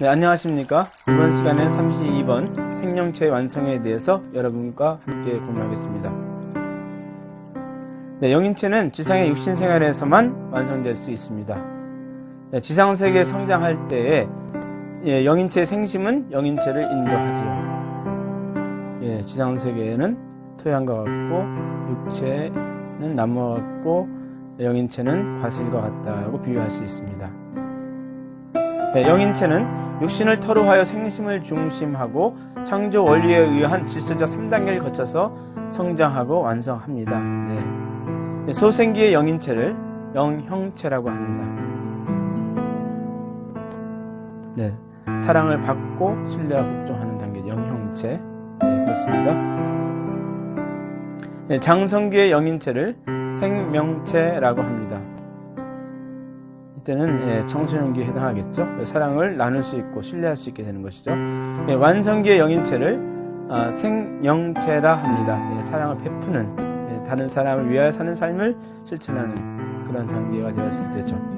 네, 안녕하십니까. 이번 시간에 32번 생명체 완성에 대해서 여러분과 함께 공유하겠습니다. 네, 영인체는 지상의 육신 생활에서만 완성될 수 있습니다. 네, 지상 세계에 성장할 때에 예, 영인체의 생심은 영인체를 인도하지요. 예, 지상 세계에는 토양과 같고 육체는 나무와 같고 영인체는 과실과 같다고 비유할 수 있습니다. 네, 영인체는 육신을 토로하여 생심을 중심하고 창조 원리에 의한 질서적 3단계를 거쳐서 성장하고 완성합니다. 네. 네, 소생기의 영인체를 영형체라고 합니다. 네, 사랑을 받고 신뢰와 복종하는 단계 영형체 네, 그렇습니다. 네, 장성기의 영인체를 생명체라고 합니다. 이때는 예, 청소년기에 해당하겠죠. 사랑을 나눌 수 있고 신뢰할 수 있게 되는 것이죠. 예, 완성기의 영인체를 아, 생영체라 합니다. 예, 사랑을 베푸는 예, 다른 사람을 위하여 사는 삶을 실천하는 그런 단계가 되었을 때죠.